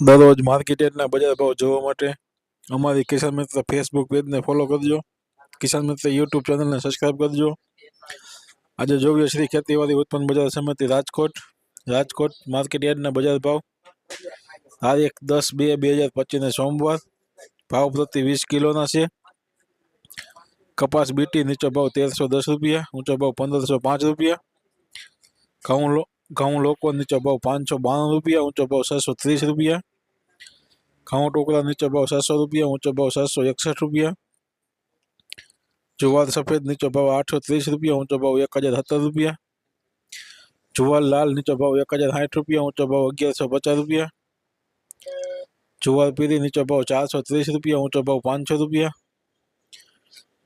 દરરોજ માર્કેટ યાર્ડના બજાર ભાવ જોવા માટે અમારી કિસાન મિત્ર ફેસબુક પેજને ફોલો કરજો કિસાન મિત્ર યુટ્યુબ ચેનલને સબસ્ક્રાઈબ કરજો આજે જોઈએ શ્રી ખેતીવાડી ઉત્પન્ન બજાર સમિતિ રાજકોટ રાજકોટ માર્કેટ યાર્ડના બજાર ભાવ તારીખ દસ બે બે હજાર પચીસને સોમવાર ભાવ પ્રતિ વીસ કિલોના છે કપાસ બીટી નીચો ભાવ તેરસો દસ રૂપિયા ઊંચો ભાવ પંદરસો પાંચ રૂપિયા ઘઉં લો ઘઉં લોકો નીચો ભાવ પાંચસો બાણું રૂપિયા ઊંચો ભાવ છસો ત્રીસ રૂપિયા ઘઉં ટોકરા નીચો ભાવ સાતસો રૂપિયા ઊંચો ભાવ સાતસો એકસઠ રૂપિયા જુવાર સફેદ નીચો ભાવ આઠસો ત્રીસ રૂપિયા ઊંચો ભાવ એક હજાર સત્તર રૂપિયા જુવાર લાલ નીચો ભાવ એક હજાર સાઠ રૂપિયા ઊંચો ભાવ અગિયારસો પચાસ રૂપિયા જુવાર પીળી નીચો ભાવ ચારસો ત્રીસ રૂપિયા ઊંચો ભાવ પાંચસો રૂપિયા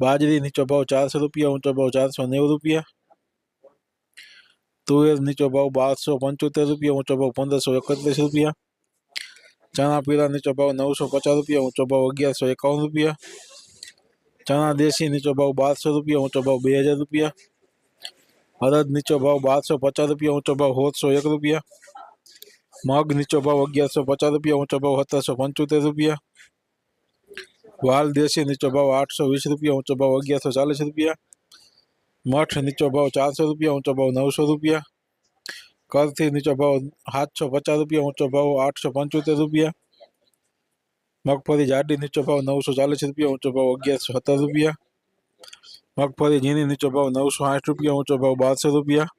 બાજરી નીચો ભાવ ચારસો રૂપિયા ઊંચો ભાવ ચારસો નેવું રૂપિયા તુવેર નીચો ભાવ બારસો પંચોતેર રૂપિયા ઊંચો ભાવ પંદરસો એકત્રીસ રૂપિયા ચણા પીળા નીચો ભાવ નવસો પચાસ રૂપિયા ઊંચો ભાવ અગિયારસો એકાવન રૂપિયા ચણા દેશી નીચો ભાવ બારસો રૂપિયા ઊંચો ભાવ બે હજાર રૂપિયા અડદ નીચો ભાવ બારસો પચાસ રૂપિયા ઊંચો ભાવ સોળસો એક રૂપિયા મગ નીચો ભાવ અગિયારસો પચાસ રૂપિયા ઊંચો ભાવ સત્તરસો પંચોતેર રૂપિયા વાલ દેશી નીચો ભાવ આઠસો વીસ રૂપિયા ઊંચો ભાવ અગિયારસો ચાલીસ રૂપિયા મઠ નીચો ભાવ ચારસો રૂપિયા ઊંચો ભાવ નવસો રૂપિયા કરથી નીચો ભાવ સાતસો પચાસ રૂપિયા ઊંચો ભાવ આઠસો પંચોતેર રૂપિયા મગફળી જાડી નીચો ભાવ નવસો ચાલીસ રૂપિયા ઊંચો ભાવ અગિયારસો સત્તર રૂપિયા મગફળી ઝીણી નીચો ભાવ નવસો સાઠ રૂપિયા ઊંચો ભાવ બારસો રૂપિયા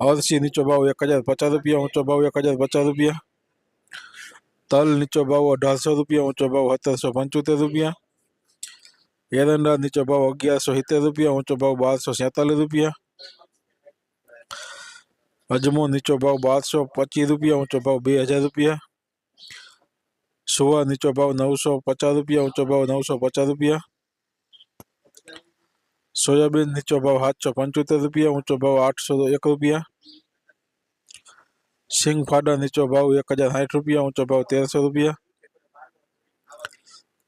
અરસી નીચો ભાવ એક હજાર પચાસ રૂપિયા ઊંચો ભાવ એક હજાર પચાસ રૂપિયા તલ નીચો ભાવ અઢારસો રૂપિયા ઊંચો ભાવ સત્તરસો પંચોતેર રૂપિયા એરંડા નીચો ભાવ અગિયારસો સિત્તેર રૂપિયા ઊંચો ભાવ બારસો સેતાલીસ રૂપિયા અજમો નીચો ભાવ બારસો પચીસ રૂપિયા ઊંચો ભાવ બે હજાર રૂપિયા સુવા નીચો ભાવ નવસો પચાસ રૂપિયા ઊંચો ભાવ નવસો પચાસ રૂપિયા સોયાબીન નીચો ભાવ સાતસો પંચોતેર રૂપિયા ઊંચો ભાવ આઠસો એક રૂપિયા સિંગ ફાડા નીચો ભાવ એક હજાર સાઠ રૂપિયા ઊંચો ભાવ તેરસો રૂપિયા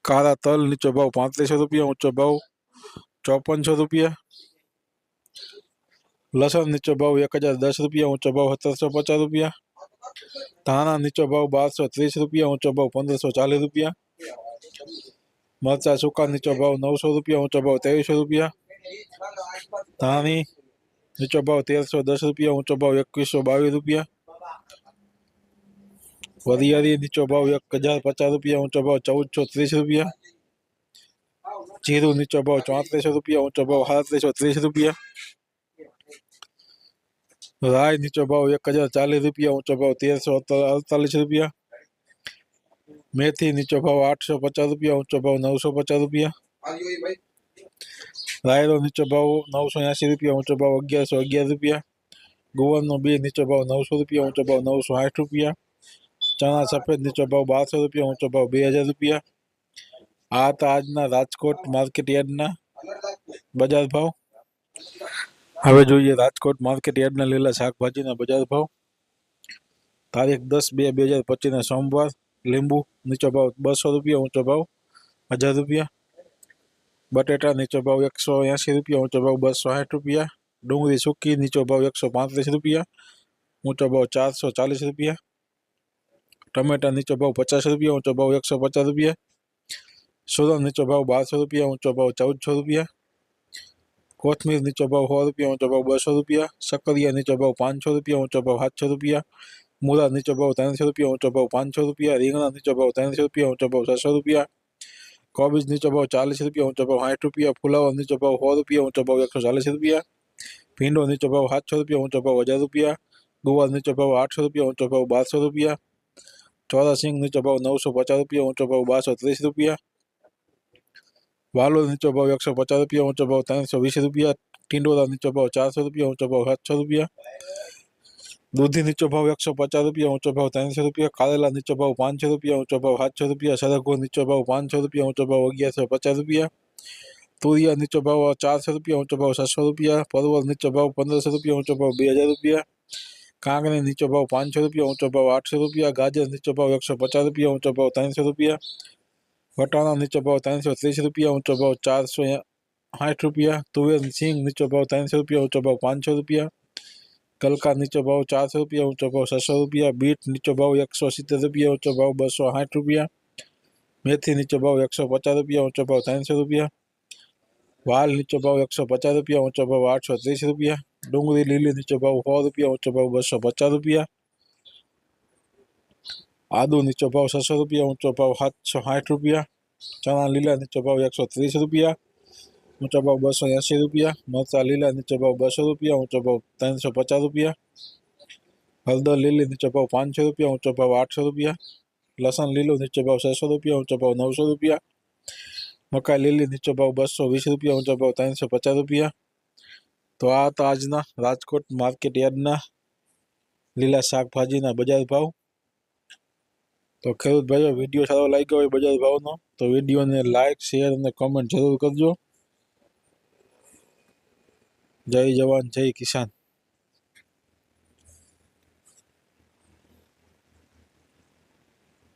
કાળા તલ નીચો ભાવ પાંત્રીસો રૂપિયા ઊંચો ભાવ ચોપનસો રૂપિયા લસણ નીચો ભાવ એક હજાર દસ રૂપિયા ઊંચો ભાવ સત્તરસો પચાસ રૂપિયા ધાણા નીચો ભાવ બારસો ત્રીસ રૂપિયા ઊંચો ભાવ પંદરસો ચાલીસ રૂપિયા મરચા સૂકા નીચો ભાવ નવસો રૂપિયા ઊંચો ભાવ ત્રેવીસો રૂપિયા ધાણી નીચો ભાવ તેરસો દસ રૂપિયા ઊંચો ભાવ એકવીસો બાવીસ રૂપિયા વરિયાળી નીચો ભાવ એક હજાર પચાસ રૂપિયા ઊંચો ભાવ ચૌદસો ત્રીસ રૂપિયા જીરું નીચો ભાવ ચોત્રીસો રૂપિયા ઊંચો ભાવ સાડત્રીસો ત્રીસ રૂપિયા રાય નીચો ભાવ એક હજાર ચાલીસ રૂપિયા ઊંચો ભાવ તેરસો અડતાલીસ રૂપિયા મેથી નીચો ભાવ આઠસો પચાસ રૂપિયા ઊંચો ભાવ નવસો પચાસ રૂપિયા રાયરો નીચો ભાવ નવસો એંસી રૂપિયા ઊંચો ભાવ અગિયારસો અગિયાર રૂપિયા ગુવારનો બે નીચો ભાવ નવસો રૂપિયા ઊંચો ભાવ નવસો સાઠ રૂપિયા ચણા સફેદ નીચો ભાવ બારસો રૂપિયા ઊંચો ભાવ બે હજાર રૂપિયા આ હતા આજના રાજકોટ માર્કેટ યાર્ડના બજાર ભાવ હવે જોઈએ રાજકોટ માર્કેટ યાર્ડના લીલા શાકભાજીના બજાર ભાવ તારીખ દસ બે બે હજાર પચીસના સોમવાર લીંબુ નીચો ભાવ બસો રૂપિયા ઊંચો ભાવ હજાર રૂપિયા બટેટા નીચો ભાવ એકસો એંસી રૂપિયા ઊંચો ભાવ બસો સાઠ રૂપિયા ડુંગળી સૂકી નીચો ભાવ એકસો પાંત્રીસ રૂપિયા ઊંચો ભાવ ચારસો ચાલીસ રૂપિયા ટમેટા નીચો ભાવ પચાસ રૂપિયા ઊંચો ભાવ એકસો પચાસ રૂપિયા સુરત નીચો ભાવ બારસો રૂપિયા ઊંચો ભાવ ચૌદસો રૂપિયા કોથમીર નીચો ભાવ સો રૂપિયા ઊંચો ભાવ બસો રૂપિયા સક્કરિયા નીચો ભાવ પાંચસો રૂપિયા ઊંચો ભાવ સાતસો રૂપિયા મૂળા નીચો ભાવ ત્રણસો રૂપિયા ઊંચો ભાવ પાંચસો રૂપિયા રીંગણા નીચો ભાવ ત્રણસો રૂપિયા ઊંચો ભાવ છસો રૂપિયા કોબીજ નીચો ભાવ ચાલીસ રૂપિયા ઊંચો ભાવ સાઠ રૂપિયા ફુલાવર નીચો ભાવ સો રૂપિયા ઊંચો ભાવ એકસો ચાલીસ રૂપિયા ભીંડો નીચો ભાવ સાતસો રૂપિયા ઊંચો ભાવ હજાર રૂપિયા ગુવાર નીચો ભાવ આઠસો રૂપિયા ઊંચો ભાવ બારસો રૂપિયા ચોરાસિંગ નીચો ભાવ નવસો પચાસ રૂપિયા ઊંચો ભાવ બારસો ત્રીસ રૂપિયા વાલોર નીચો ભાવ એકસો પચાસ રૂપિયા ઊંચો ભાવ ત્રણસો વીસ રૂપિયા ટિંડોરા નીચો ભાવ ચારસો રૂપિયા ઊંચો ભાવ સાતસો રૂપિયા દૂધી નીચો ભાવ એકસો પચાસ રૂપિયા ઊંચો ભાવ ત્રણસો રૂપિયા કારેલા નીચો ભાવ પાંચસો રૂપિયા ઊંચો ભાવ સાતસો રૂપિયા સરગવો નીચો ભાવ પાંચસો રૂપિયા ઊંચો ભાવ અગિયારસો પચાસ રૂપિયા તુરિયા નીચો ભાવ ચારસો રૂપિયા ઊંચો ભાવ છસો રૂપિયા પરવળ નીચો ભાવ પંદરસો રૂપિયા ઊંચો ભાવ બે હજાર રૂપિયા કાંકણી નીચો ભાવ પાંચસો રૂપિયા ઊંચો ભાવ આઠસો રૂપિયા ગાજર નીચો ભાવ એકસો પચાસ રૂપિયા ઊંચો ભાવ ત્રણસો રૂપિયા વટાણા નીચો ભાવ ત્રણસો ત્રીસ રૂપિયા ઊંચો ભાવ ચારસો સાઠ રૂપિયા તુવેર સિંગ નીચો ભાવ ત્રણસો રૂપિયા ઊંચો ભાવ પાંચસો રૂપિયા ગલકા નીચો ભાવ ચારસો રૂપિયા ઊંચો ભાવ છસો રૂપિયા બીટ નીચો ભાવ એકસો સિત્તેર રૂપિયા ઊંચો ભાવ બસો સાઠ રૂપિયા મેથી નીચો ભાવ એકસો પચાસ રૂપિયા ઊંચો ભાવ ત્રણસો રૂપિયા વાલ નીચો ભાવ એકસો પચાસ રૂપિયા ઊંચો ભાવ આઠસો ત્રીસ રૂપિયા ડુંગળી લીલી નીચો ભાવ સો રૂપિયા ઊંચો ભાવ બસો પચાસ રૂપિયા આદુ નીચો ભાવ છસો રૂપિયા ઊંચો ભાવ સાતસો સાઠ રૂપિયા ચણા લીલા નીચો ભાવ એકસો ત્રીસ રૂપિયા ઊંચો ભાવ બસો એંસી રૂપિયા મરચા લીલા નીચો ભાવ બસો રૂપિયા ઊંચો ભાવ ત્રણસો પચાસ રૂપિયા હળદર લીલી નીચો ભાવ પાંચસો રૂપિયા ઊંચો ભાવ આઠસો રૂપિયા લસણ લીલું નીચો ભાવ છસો રૂપિયા ઊંચો ભાવ નવસો રૂપિયા મકાઈ લીલી નીચો ભાવ બસો વીસ રૂપિયા ઊંચો ભાવ ત્રણસો પચાસ રૂપિયા તો આ હતા આજના રાજકોટ માર્કેટ યાર્ડના લીલા શાકભાજીના બજાર ભાવ તો ખેડૂત ભાઈઓ, વીડિયો સારો લાગ્યો હોય બજાર ભાવનો, તો વિડીયોને લાઈક શેર અને કોમેન્ટ જરૂર કરજો. જય જવાન, જય કિસાન.